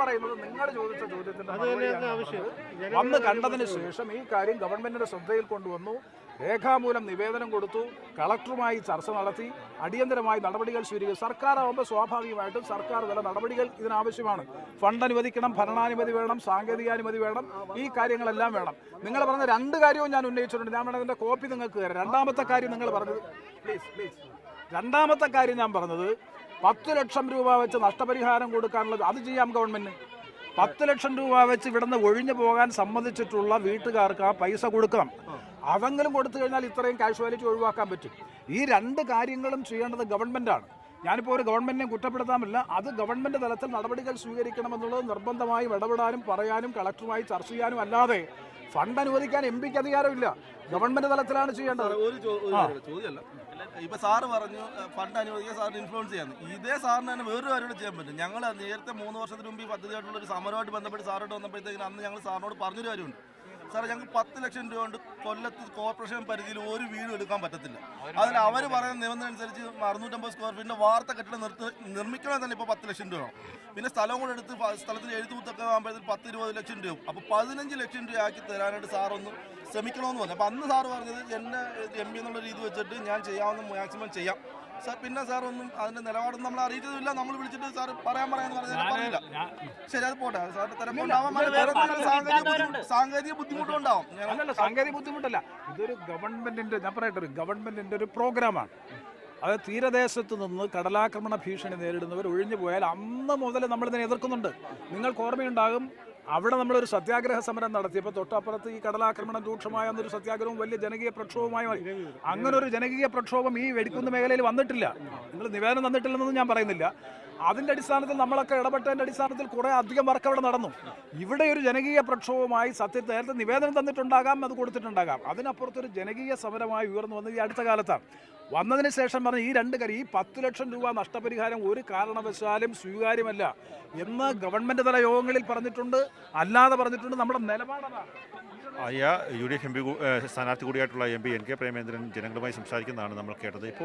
പറയുന്നത് നിങ്ങൾ ചോദിച്ച ചോദ്യത്തിന്റെ. വന്ന് കണ്ടതിന് ശേഷം ഈ കാര്യം ഗവൺമെന്റിന്റെ ശ്രദ്ധയിൽ കൊണ്ടുവന്നു. രേഖാമൂലം നിവേദനം കൊടുത്തു. കളക്ടറുമായി ചർച്ച നടത്തി. അടിയന്തരമായി നടപടികൾ സ്വീകരിക്കും സർക്കാർ ആവുമ്പോൾ സ്വാഭാവികമായിട്ടും സർക്കാർ തല നടപടികൾ ഇതിനാവശ്യമാണ്. ഫണ്ട് അനുവദിക്കണം ഭരണാനുമതി വേണം സാങ്കേതികാനുമതി വേണം ഈ കാര്യങ്ങളെല്ലാം വേണം. നിങ്ങൾ പറഞ്ഞ രണ്ട് കാര്യവും ഞാൻ ഉന്നയിച്ചിട്ടുണ്ട്. ഞാൻ വേണം അതിന്റെ കോപ്പി നിങ്ങൾക്ക് തരാം. രണ്ടാമത്തെ കാര്യം നിങ്ങൾ പറഞ്ഞത് പ്ലീസ് പ്ലീസ് രണ്ടാമത്തെ കാര്യം ഞാൻ പറഞ്ഞത് പത്ത് ലക്ഷം രൂപ വെച്ച് നഷ്ടപരിഹാരം കൊടുക്കാനുള്ളത് അത് ചെയ്യാം ഗവൺമെന്റ്. പത്ത് ലക്ഷം രൂപ വെച്ച് ഇവിടുന്ന് ഒഴിഞ്ഞു പോകാൻ സമ്മതിച്ചിട്ടുള്ള വീട്ടുകാർക്ക് ആ പൈസ കൊടുക്കണം അതെങ്കിലും കൊടുത്തു കഴിഞ്ഞാൽ ഇത്രയും കാഷ്വാലിറ്റി ഒഴിവാക്കാൻ പറ്റും. ഈ രണ്ട് കാര്യങ്ങളും ചെയ്യേണ്ടത് ഗവൺമെന്റാണ് ഞാനിപ്പോൾ ഒരു ഗവൺമെന്റിനെ കുറ്റപ്പെടുത്താമില്ല അത് ഗവൺമെന്റ് തലത്തിൽ നടപടികൾ സ്വീകരിക്കണമെന്നുള്ളത് നിർബന്ധമായും ഇടപെടാനും പറയാനും കളക്ടറുമായി ചർച്ച ചെയ്യാനും അല്ലാതെ ഫണ്ട് അനുവദിക്കാൻ എം പിക്ക് അധികാരമില്ല. ഗവൺമെന്റ് തലത്തിലാണ് ചെയ്യേണ്ടത്. ഒരു ചോ- ഒരു ആ. കാര്യം, ചോദ്യമല്ല ഇപ്പൊ സാറ് പറഞ്ഞു ഫണ്ട് അനുവദിക്കാൻ സാറിന് ഇൻഫ്ലുവൻസ് ചെയ്യാന്ന് ഇതേ സാറിന് തന്നെ വേറൊരു കാര്യം ചെയ്യാൻ പറ്റും ഞങ്ങൾ നേരത്തെ മൂന്ന് വർഷത്തിന് മുമ്പ് ഈ പദ്ധതിയായിട്ടുള്ള ഒരു സമരമായിട്ട് ബന്ധപ്പെട്ട് സാറോട്ട് വന്നപ്പോഴത്തേക്കും അന്ന് ഞങ്ങൾ സാറിനോട് പറഞ്ഞൊരു കാര്യമുണ്ട് സാറേ ഞങ്ങൾക്ക് പത്ത് ലക്ഷം രൂപ കൊണ്ട് കൊല്ലത്ത് കോർപ്പറേഷൻ പരിധിയിൽ ഒരു വീട് എടുക്കാൻ പറ്റത്തില്ല. അതിൽ അവർ പറയുന്ന നിബന്ധന അനുസരിച്ച് അറുന്നൂറ്റമ്പത് സ്ക്വയർ ഫീറ്റിന്റെ വാർത്ത കെട്ടിടം നിർത്തി നിർമ്മിക്കണമെങ്കിൽ തന്നെ ഇപ്പോൾ പത്ത് ലക്ഷം രൂപ. പിന്നെ സ്ഥലം കൂടെ എടുത്ത് സ്ഥലത്തിൽ എഴുത്തുകുത്തൊക്കെ ആകുമ്പോഴത്തേക്ക് പത്ത് ഇരുപത് ലക്ഷം രൂപ. അപ്പോൾ പതിനഞ്ച് ലക്ഷം രൂപ ആക്കി തരാനായിട്ട് സാറൊന്ന് ശ്രമിക്കണമെന്ന് പറഞ്ഞു. അപ്പോൾ അന്ന് സാറ് പറഞ്ഞത് എന്നെ എം പി എന്നുള്ള രീതി വെച്ചിട്ട് ഞാൻ ചെയ്യാവുന്ന മാക്സിമം ചെയ്യാം. പിന്നെ സാർ ഒന്നും അതിന്റെ നിലപാടൊന്നും നമ്മൾ അറിയിച്ചതുമില്ല. നമ്മൾ വിളിച്ചിട്ട് സാർ പറയാൻ പറയാന്ന് പറഞ്ഞാൽ പറഞ്ഞില്ല ശരി അത് പോട്ടെ. സാറിന്റെ സാങ്കേതിക ബുദ്ധിമുട്ടും ഉണ്ടാവും ബുദ്ധിമുട്ടുണ്ടാവും. അല്ലല്ല സാങ്കേതിക ബുദ്ധിമുട്ടല്ല. ഇതൊരു ഗവൺമെന്റിന്റെ ഞാൻ പറയട്ടെ ഗവൺമെന്റിന്റെ ഒരു പ്രോഗ്രാമാണ്. അത് തീരദേശത്ത് നിന്ന് കടലാക്രമണ ഭീഷണി നേരിടുന്നവർ ഒഴിഞ്ഞു പോയാൽ അന്ന് മുതൽ നമ്മളിതിനെ എതിർക്കുന്നുണ്ട്. നിങ്ങൾക്ക് ഓർമ്മയുണ്ടാകും അവിടെ നമ്മളൊരു സത്യാഗ്രഹ സമരം നടത്തിയപ്പോൾ തൊട്ടപ്പുറത്ത് ഈ കടലാക്രമണം രൂക്ഷമായ അന്നൊരു സത്യാഗ്രഹവും വലിയ ജനകീയ പ്രക്ഷോഭമായി മാറി. അങ്ങനെ ഒരു ജനകീയ പ്രക്ഷോഭം ഈ വെടിക്കുന്ന് മേഖലയിൽ വന്നിട്ടില്ല. നിങ്ങൾ നിവേദനം തന്നിട്ടില്ലെന്നൊന്നും ഞാൻ പറയുന്നില്ല. അതിന്റെ അടിസ്ഥാനത്തിൽ നമ്മളൊക്കെ ഇടപെട്ടതിന്റെ അടിസ്ഥാനത്തിൽ കുറേ അധികം വർക്ക് അവിടെ നടന്നു. ഇവിടെ ഒരു ജനകീയ പ്രക്ഷോഭമായി സത്യത്തിൽ നേരത്തെ നിവേദനം തന്നിട്ടുണ്ടാകാം അത് കൊടുത്തിട്ടുണ്ടാകാം. അതിനപ്പുറത്തൊരു ജനകീയ സമരമായി ഉയർന്നു വന്നത് ഈ അടുത്ത കാലത്താണ്. വന്നതിന് ശേഷം പറഞ്ഞ ഈ രണ്ട് കാര്യം ഈ പത്ത് ലക്ഷം രൂപ നഷ്ടപരിഹാരം ഒരു കാരണവശാലും സ്വീകാര്യമല്ല എന്ന് ഗവൺമെന്റ് തല യോഗങ്ങളിൽ പറഞ്ഞിട്ടുണ്ട്. അല്ലാതെ പറഞ്ഞിട്ടുണ്ട് നമ്മുടെ നിലപാടാണ് ആയ U D F M P സ്ഥാനാർത്ഥി കൂടിയായിട്ടുള്ള M P N K Premendran ജനങ്ങളുമായി സംസാരിക്കുന്നതാണ് നമ്മൾ കേട്ടത്. ഇപ്പോൾ